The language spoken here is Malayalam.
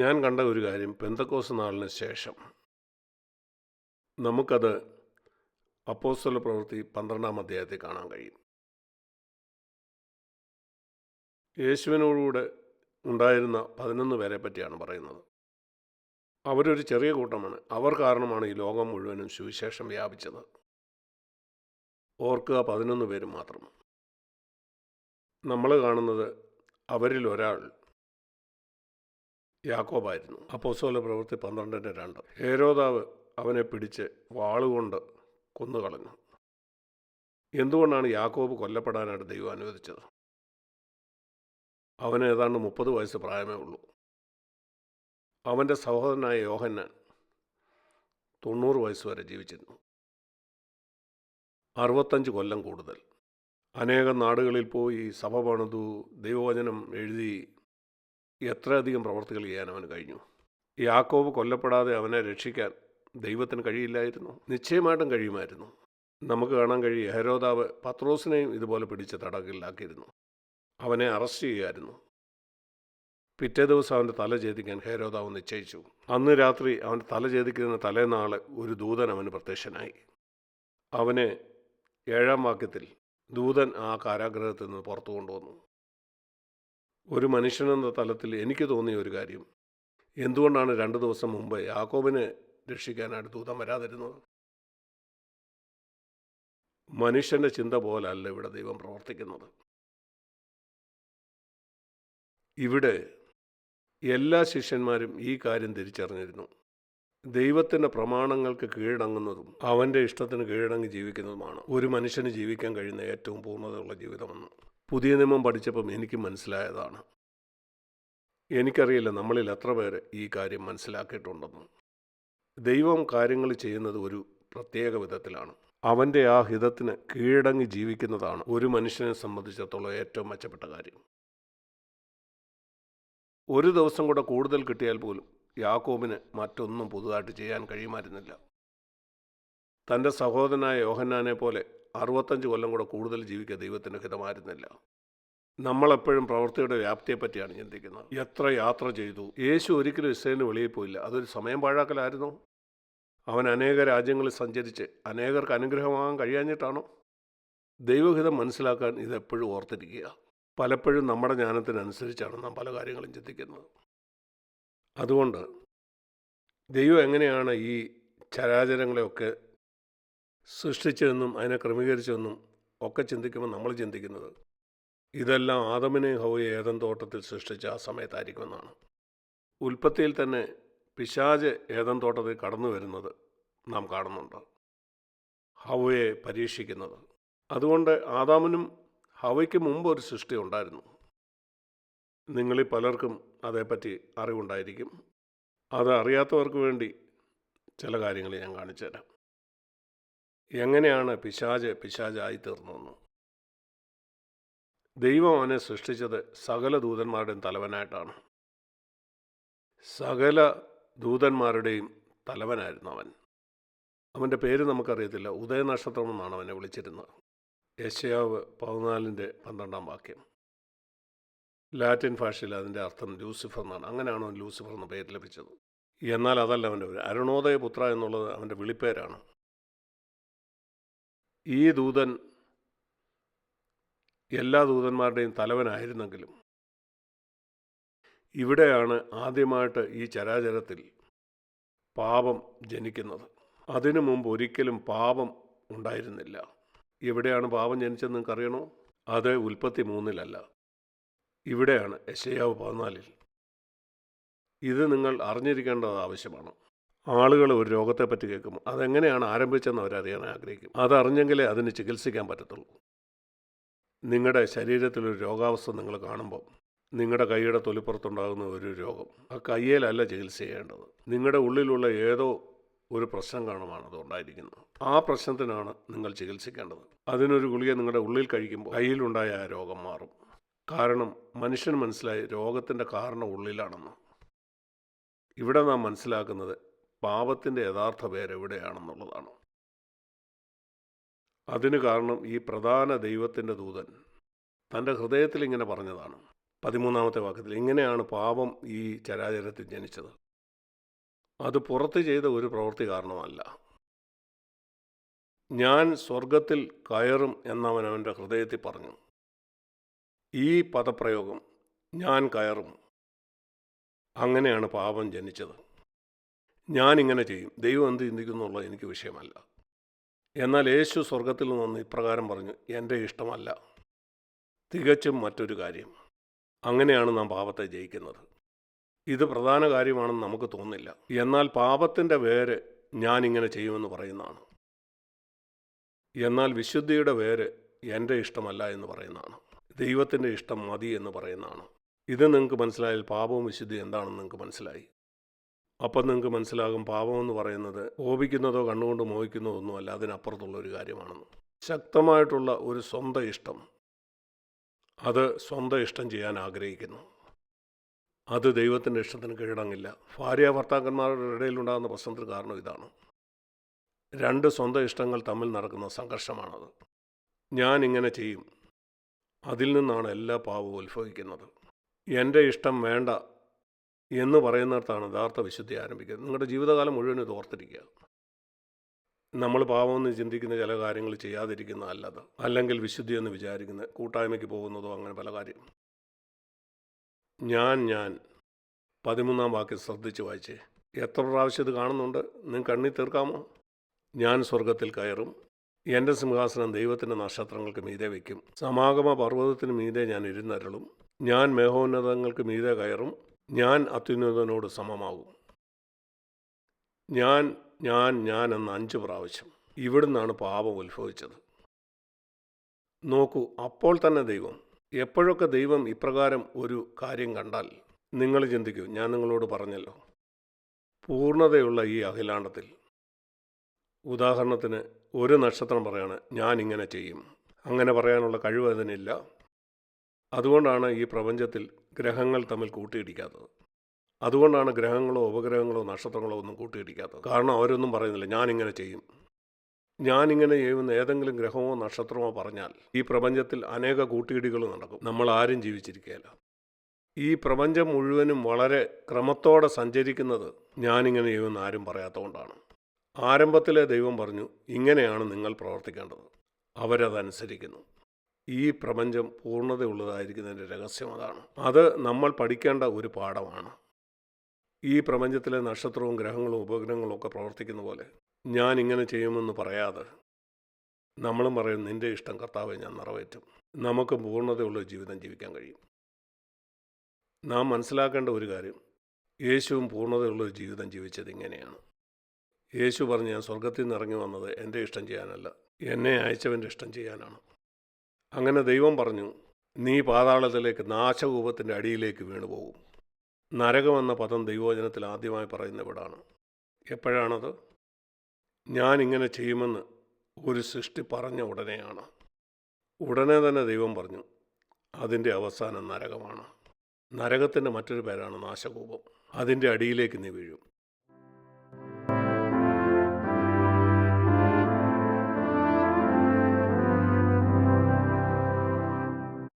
ഞാൻ കണ്ട ഒരു കാര്യം പെന്തക്കോസ് നാളിന് ശേഷം. നമുക്കത് അപ്പോസ്തല പ്രവൃത്തി പന്ത്രണ്ടാം അധ്യായത്തിൽ കാണാൻ കഴിയും. യേശുവിനോടുകൂടെ ഉണ്ടായിരുന്ന പതിനൊന്ന് പേരെ പറ്റിയാണ് പറയുന്നത്. അവരൊരു ചെറിയ കൂട്ടമാണ്. അവർ കാരണമാണ് ഈ ലോകം മുഴുവനും സുവിശേഷം വ്യാപിച്ചത്. ഓർക്കുക പതിനൊന്ന് പേര് മാത്രം. നമ്മൾ കാണുന്നത് അവരിൽ ഒരാൾ യാക്കോബായിരുന്നു. അപ്പോസ്തല പ്രവൃത്തി പന്ത്രണ്ടിന്റെ രണ്ട്. ഹേരോദാവ് അവനെ പിടിച്ച് വാളുകൊണ്ട് കൊന്നുകളഞ്ഞു. എന്തുകൊണ്ടാണ് യാക്കോബ് കൊല്ലപ്പെടാനായിട്ട് ദൈവം അനുവദിച്ചത്? അവന് ഏതാണ്ട് മുപ്പത് വയസ്സ് പ്രായമേ ഉള്ളൂ. അവന്റെ സഹോദരനായ യോഹന്നാൻ തൊണ്ണൂറ് വയസ്സ് വരെ ജീവിച്ചിരുന്നു. അറുപത്തഞ്ച് കൊല്ലം കൂടുതൽ. അനേകം നാടുകളിൽ പോയി സഭ പണിതു ദൈവവചനം എഴുതി എത്രയധികം പ്രവർത്തികൾ ചെയ്യാൻ അവന് കഴിഞ്ഞു? യാക്കോബ് കൊല്ലപ്പെടാതെ അവനെ രക്ഷിക്കാൻ ദൈവത്തിന് കഴിയില്ലായിരുന്നു. നിശ്ചയമായിട്ടും കഴിയുമായിരുന്നു. നമുക്ക് കാണാൻ കഴിയും ഹെരോദാവ് പത്രോസിനെയും ഇതുപോലെ പിടിച്ച് തടകിലാക്കിയിരുന്നു അവനെ അറസ്റ്റ് ചെയ്യുമായിരുന്നു പിറ്റേ ദിവസം അവന്റെ തല ഛേദിക്കാൻ ഹേരോദാവ് നിശ്ചയിച്ചു. അന്ന് രാത്രി അവന്റെ തല ഛേദിക്കുന്ന തലേനാളെ ഒരു ദൂതൻ അവന് പ്രത്യക്ഷനായി. അവനെ ഏഴാം വാക്യത്തിൽ ദൂതൻ ആ കാരാഗ്രഹത്തിൽ നിന്ന് പുറത്തു കൊണ്ടുവന്നു. ഒരു മനുഷ്യനെന്ന തലത്തിൽ എനിക്ക് തോന്നിയ ഒരു കാര്യം. എന്തുകൊണ്ടാണ് രണ്ട് ദിവസം മുമ്പ് യാക്കോബിനെ രക്ഷിക്കാനായിട്ട് ദൂതം വരാതിരുന്നത്? മനുഷ്യന്റെ ചിന്ത പോലല്ല ഇവിടെ ദൈവം പ്രവർത്തിക്കുന്നത്. ഇവിടെ എല്ലാ ശിഷ്യന്മാരും ഈ കാര്യം തിരിച്ചറിഞ്ഞിരുന്നു. ദൈവത്തിന്റെ പ്രമാണങ്ങൾക്ക് കീഴടങ്ങുന്നതും അവന്റെ ഇഷ്ടത്തിന് കീഴടങ്ങി ജീവിക്കുന്നതുമാണ്. ഒരു മനുഷ്യന് ജീവിക്കാൻ കഴിയുന്ന ഏറ്റവും പൂർണതയുള്ള ജീവിതമെന്ന്. പുതിയ നിയമം പഠിച്ചപ്പം എനിക്ക് മനസ്സിലായതാണ്. എനിക്കറിയില്ല നമ്മളിൽ എത്ര പേര് ഈ കാര്യം മനസ്സിലാക്കിയിട്ടുണ്ടെന്ന്. ദൈവം കാര്യങ്ങൾ ചെയ്യുന്നത് ഒരു പ്രത്യേക വിധത്തിലാണ്. അവന്റെ ആ ഹിതത്തിന് കീഴടങ്ങി ജീവിക്കുന്നതാണ് ഒരു മനുഷ്യനെ സംബന്ധിച്ചിടത്തോളം ഏറ്റവും മെച്ചപ്പെട്ട കാര്യം. ഒരു ദിവസം കൂടെ കൂടുതൽ കിട്ടിയാൽ പോലും യാക്കോബിന് മറ്റൊന്നും പുതുതായിട്ട് ചെയ്യാൻ കഴിയുമായിരുന്നില്ല. തന്റെ സഹോദരനായ യോഹന്നാനെ പോലെ അറുപത്തഞ്ച് കൊല്ലം കൂടെ കൂടുതൽ ജീവിക്കുക ദൈവത്തിന് ഹിതമായിരുന്നില്ല. നമ്മളെപ്പോഴും പ്രവൃത്തിയുടെ വ്യാപ്തിയെപ്പറ്റിയാണ് ചിന്തിക്കുന്നത്. എത്ര യാത്ര ചെയ്തു? യേശു ഒരിക്കലും ഇസ്രയേലിന് വെളിയിൽ പോയില്ല. അതൊരു സമയം പാഴാക്കലായിരുന്നു. അവൻ അനേക രാജ്യങ്ങളിൽ സഞ്ചരിച്ച് അനേകർക്ക് അനുഗ്രഹമാകാൻ കഴിയാഞ്ഞിട്ടാണോ? ദൈവഹിതം മനസ്സിലാക്കാൻ ഇതെപ്പോഴും ഓർത്തിരിക്കുക. പലപ്പോഴും നമ്മുടെ ജ്ഞാനത്തിനനുസരിച്ചാണ് നാം പല കാര്യങ്ങളും ചിന്തിക്കുന്നത്. അതുകൊണ്ട് ദൈവം എങ്ങനെയാണ് ഈ ചരാചരങ്ങളെയൊക്കെ സൃഷ്ടിച്ചതെന്നും അതിനെ ക്രമീകരിച്ചതെന്നും ഒക്കെ ചിന്തിക്കുമ്പോൾ നമ്മൾ ചിന്തിക്കുന്നത് ഇതെല്ലാം ആദമിനെ ഹൗയെ ഏതൻ തോട്ടത്തിൽ സൃഷ്ടിച്ച ആ സമയത്തായിരിക്കുമെന്നാണ്. ഉൽപ്പത്തിയിൽ തന്നെ പിശാജ് ഏതൻ തോട്ടത്തിൽ കടന്നു വരുന്നത് നാം കാണുന്നുണ്ട്. ഹവയെ പരീക്ഷിക്കുന്നത്. അതുകൊണ്ട് ആദാമിനും ഹവയ്ക്ക് മുമ്പ് ഒരു സൃഷ്ടി ഉണ്ടായിരുന്നു. നിങ്ങളിൽ പലർക്കും അതേപ്പറ്റി അറിവുണ്ടായിരിക്കും. അത് അറിയാത്തവർക്ക് വേണ്ടി ചില കാര്യങ്ങൾ ഞാൻ കാണിച്ചു തരാം. എങ്ങനെയാണ് പിശാജ് പിശാജായി തീർന്നതെന്ന് ദൈവം അവനെ സൃഷ്ടിച്ചത് സകല ദൂതന്മാരുടെയും തലവനായിട്ടാണ്. സകല ദൂതന്മാരുടെയും തലവനായിരുന്നു അവൻ. അവന്റെ പേര് നമുക്കറിയത്തില്ല. ഉദയനക്ഷത്രം എന്നാണ് അവനെ വിളിച്ചിരുന്നത്. യശയാവ് പതിനാലിന്റെ പന്ത്രണ്ടാം വാക്യം. ലാറ്റിൻ ഭാഷയിൽ അതിന്റെ അർത്ഥം ലൂസിഫർ എന്നാണ്. അങ്ങനെയാണ് അവൻ ലൂസിഫർ എന്ന പേര് ലഭിച്ചത്. എന്നാൽ അതല്ല അവന്റെ പേര്. അരുണോദയ പുത്ര എന്നുള്ളത് അവന്റെ വിളിപ്പേരാണ്. ഈ ദൂതൻ എല്ലാ ദൂതന്മാരുടെയും തലവനായിരുന്നെങ്കിലും ഇവിടെയാണ് ആദ്യമായിട്ട് ഈ ചരാചരത്തിൽ പാപം ജനിക്കുന്നത്. അതിനു മുമ്പ് ഒരിക്കലും പാപം ഉണ്ടായിരുന്നില്ല. എവിടെയാണ് പാപം ജനിച്ചതെന്ന് നിങ്ങൾക്ക് അറിയണോ അത് ഉൽപ്പത്തി മൂന്നിലല്ല. ഇവിടെയാണ് യശയാവ് പതിനാലിൽ. ഇത് നിങ്ങൾ അറിഞ്ഞിരിക്കേണ്ടത് ആവശ്യമാണ്. ആളുകൾ ഒരു രോഗത്തെപ്പറ്റി കേൾക്കും അതെങ്ങനെയാണ് ആരംഭിച്ചതെന്ന് അവരറിയാൻ ആഗ്രഹിക്കും. അതറിഞ്ഞെങ്കിലേ അതിന് ചികിത്സിക്കാൻ പറ്റത്തുള്ളൂ. നിങ്ങളുടെ ശരീരത്തിലൊരു രോഗാവസ്ഥ നിങ്ങൾ കാണുമ്പോൾ നിങ്ങളുടെ കൈയുടെ തൊലിപ്പുറത്തുണ്ടാകുന്ന ഒരു രോഗം ആ കയ്യേലല്ല ചികിത്സ ചെയ്യേണ്ടത്. നിങ്ങളുടെ ഉള്ളിലുള്ള ഏതോ ഒരു പ്രശ്നം കാണുമാണ് അത് ഉണ്ടായിരിക്കുന്നത്. ആ പ്രശ്നത്തിനാണ് നിങ്ങൾ ചികിത്സിക്കേണ്ടത്. അതിനൊരു ഗുളിക നിങ്ങളുടെ ഉള്ളിൽ കഴിക്കുമ്പോൾ കയ്യിലുണ്ടായ ആ രോഗം മാറും. കാരണം മനുഷ്യൻ മനസ്സിലായി രോഗത്തിന്റെ കാരണം ഉള്ളിലാണെന്ന്. ഇവിടെ നാം മനസ്സിലാക്കുന്നത് പാപത്തിന്റെ യഥാർത്ഥ പേരെവിടെയാണെന്നുള്ളതാണ് അതിന് കാരണം ഈ പ്രധാന ദൈവത്തിന്റെ ദൂതൻ തന്റെ ഹൃദയത്തിൽ ഇങ്ങനെ പറഞ്ഞതാണ്. പതിമൂന്നാമത്തെ വാക്യത്തിൽ ഇങ്ങനെയാണ് പാപം ഈ ചരാചരത്തിൽ ജനിച്ചത്. അത് പുറത്ത് ചെയ്ത ഒരു പ്രവൃത്തി കാരണമല്ല. ഞാൻ സ്വർഗത്തിൽ കയറും എന്നവൻ അവന്റെ ഹൃദയത്തിൽ പറഞ്ഞു. ഈ പദപ്രയോഗം ഞാൻ കയറും. അങ്ങനെയാണ് പാപം ജനിച്ചത്. ഞാൻ ഇങ്ങനെ ചെയ്യും. ദൈവം എന്ത് ചിന്തിക്കുന്നുള്ളത് എനിക്ക് വിഷയമല്ല. എന്നാൽ യേശു സ്വർഗത്തിൽ നിന്ന് ഇപ്രകാരം പറഞ്ഞു എന്റെ ഇഷ്ടമല്ല. തികച്ചും മറ്റൊരു കാര്യം. അങ്ങനെയാണ് നാം പാപത്തെ ജയിക്കുന്നത്. ഇത് പ്രധാന കാര്യമാണെന്ന് നമുക്ക് തോന്നില്ല എന്നാൽ പാപത്തിന്റെ വേര് ഞാനിങ്ങനെ ചെയ്യുമെന്ന് പറയുന്നതാണ്. എന്നാൽ വിശുദ്ധിയുടെ വേര് എന്റെ ഇഷ്ടമല്ല എന്ന് പറയുന്നതാണ്. ദൈവത്തിന്റെ ഇഷ്ടം മതി എന്ന് പറയുന്നതാണ്. ഇത് നിങ്ങൾക്ക് മനസ്സിലായാൽ പാപവും വിശുദ്ധി എന്താണെന്ന് നിങ്ങൾക്ക് മനസ്സിലായി. അപ്പം നിങ്ങൾക്ക് മനസ്സിലാകും പാപമെന്ന് പറയുന്നത് കോപിക്കുന്നതോ കണ്ണുകൊണ്ട് മോഹിക്കുന്നതോ ഒന്നുമല്ല അതിനപ്പുറത്തുള്ള ഒരു കാര്യമാണെന്ന്. ശക്തമായിട്ടുള്ള ഒരു സ്വന്തം ഇഷ്ടം. അത് സ്വന്തം ഇഷ്ടം ചെയ്യാൻ ആഗ്രഹിക്കുന്നു. അത് ദൈവത്തിന്റെ ഇഷ്ടത്തിന് കീഴടങ്ങില്ല. ഭാര്യ ഭർത്താക്കന്മാരുടെ ഇടയിലുണ്ടാകുന്ന പ്രശ്നത്തിന് കാരണം ഇതാണ്. രണ്ട് സ്വന്തം ഇഷ്ടങ്ങൾ തമ്മിൽ നടക്കുന്ന സംഘർഷമാണത്. ഞാൻ ഇങ്ങനെ ചെയ്യും. അതിൽ നിന്നാണ് എല്ലാ പാവവും ഉത്ഭവിക്കുന്നത്. എന്റെ ഇഷ്ടം വേണ്ട എന്ന് പറയുന്നിടത്താണ് യഥാർത്ഥ വിശുദ്ധി ആരംഭിക്കുന്നത്. നിങ്ങളുടെ ജീവിതകാലം മുഴുവൻ ഇത് ഓർത്തിരിക്കുക. നമ്മൾ പാവമെന്ന് ചിന്തിക്കുന്ന ചില കാര്യങ്ങൾ ചെയ്യാതിരിക്കുന്നതല്ലത് അല്ലെങ്കിൽ വിശുദ്ധി എന്ന് വിചാരിക്കുന്ന കൂട്ടായ്മയ്ക്ക് പോകുന്നതോ അങ്ങനെ പല കാര്യം. ഞാൻ ഞാൻ പതിമൂന്നാം വാക്യം ശ്രദ്ധിച്ച് വായിച്ചേ. എത്ര പ്രാവശ്യം ഇത് കാണുന്നുണ്ട്? നിങ്ങൾ കണ്ണി തീർക്കാമോ? ഞാൻ സ്വർഗത്തിൽ കയറും. എന്റെ സിംഹാസനം ദൈവത്തിന്റെ നക്ഷത്രങ്ങൾക്ക് മീതെ വയ്ക്കും. സമാഗമ പർവതത്തിന് മീതെ ഞാൻ ഇരുന്നരളും. ഞാൻ മേഹോന്നതങ്ങൾക്ക് മീതെ കയറും. ഞാൻ അത്യുന്നതനോട് സമമാകും. ഞാൻ ഞാൻ ഞാൻ എന്ന അഞ്ച് പ്രാവശ്യം ഇവിടുന്നാണ് പാപം ഉത്ഭവിച്ചത്. നോക്കൂ അപ്പോൾ തന്നെ ദൈവം എപ്പോഴൊക്കെ ദൈവം ഇപ്രകാരം ഒരു കാര്യം കണ്ടാൽ നിങ്ങൾ ചിന്തിക്കൂ ഞാൻ നിങ്ങളോട് പറഞ്ഞല്ലോ. പൂർണതയുള്ള ഈ അഖിലാണ്ടത്തിൽ ഉദാഹരണത്തിന് ഒരു നക്ഷത്രം പറയാണ് ഞാൻ ഇങ്ങനെ ചെയ്യും. അങ്ങനെ പറയാനുള്ള കഴിവ് അതിനില്ല. അതുകൊണ്ടാണ് ഈ പ്രപഞ്ചത്തിൽ ഗ്രഹങ്ങൾ തമ്മിൽ കൂട്ടിയിടിക്കാത്തത്. അതുകൊണ്ടാണ് ഗ്രഹങ്ങളോ ഉപഗ്രഹങ്ങളോ നക്ഷത്രങ്ങളോ ഒന്നും കൂട്ടിയിടിക്കാത്തത്. കാരണം അവരൊന്നും പറയുന്നില്ല ഞാനിങ്ങനെ ചെയ്യും. ഞാനിങ്ങനെ ചെയ്യുന്ന ഏതെങ്കിലും ഗ്രഹമോ നക്ഷത്രമോ പറഞ്ഞാൽ ഈ പ്രപഞ്ചത്തിൽ അനേക കൂട്ടിയിടികൾ നടക്കും. നമ്മൾ ആരും ജീവിച്ചിരിക്കുകയില്ല. ഈ പ്രപഞ്ചം മുഴുവനും വളരെ ക്രമത്തോടെ സഞ്ചരിക്കുന്നത് ഞാനിങ്ങനെ ചെയ്യുമെന്ന് ആരും പറയാത്തതുകൊണ്ടാണ്. ആരംഭത്തിലെ ദൈവം പറഞ്ഞു ഇങ്ങനെയാണ് നിങ്ങൾ പ്രവർത്തിക്കേണ്ടത്. അവരതനുസരിക്കുന്നു. ഈ പ്രപഞ്ചം പൂർണതയുള്ളതായിരിക്കുന്നതിന്റെ രഹസ്യം അതാണ്. അത് നമ്മൾ പഠിക്കേണ്ട ഒരു പാഠമാണ്. ഈ പ്രപഞ്ചത്തിലെ നക്ഷത്രവും ഗ്രഹങ്ങളും ഉപഗ്രഹങ്ങളും ഒക്കെ പ്രവർത്തിക്കുന്ന പോലെ ഞാൻ ഇങ്ങനെ ചെയ്യുമെന്ന് പറയാതെ നമ്മളും പറയും നിന്റെ ഇഷ്ടം കർത്താവെ ഞാൻ നിറവേറ്റും. നമുക്ക് പൂർണതയുള്ള ജീവിതം ജീവിക്കാൻ കഴിയും. നാം മനസ്സിലാക്കേണ്ട ഒരു കാര്യം യേശുവും പൂർണതയുള്ള ഒരു ജീവിതം ജീവിച്ചത് ഇങ്ങനെയാണ്. യേശു പറഞ്ഞ് ഞാൻ സ്വർഗത്തിൽ നിന്ന് ഇറങ്ങി വന്നത് എന്റെ ഇഷ്ടം ചെയ്യാനല്ല എന്നെ അയച്ചവന്റെ ഇഷ്ടം ചെയ്യാനാണ്. അങ്ങനെ ദൈവം പറഞ്ഞു നീ പാതാളത്തിലേക്ക് നാശകൂപത്തിന്റെ അടിയിലേക്ക് വീണുപോകും. നരകമെന്ന പദം ദൈവവചനത്തിൽ ആദ്യമായി പറയുന്ന ഇവിടാണ്. എപ്പോഴാണത്? ഞാൻ ഇങ്ങനെ ചെയ്യുമെന്ന് ഒരു സൃഷ്ടി പറഞ്ഞ ഉടനെയാണ്. ഉടനെ തന്നെ ദൈവം പറഞ്ഞു അതിന്റെ അവസാനം നരകമാണ്. നരകത്തിന്റെ മറ്റൊരു പേരാണ് നാശകൂപം. അതിന്റെ അടിയിലേക്ക് നീ വീഴും.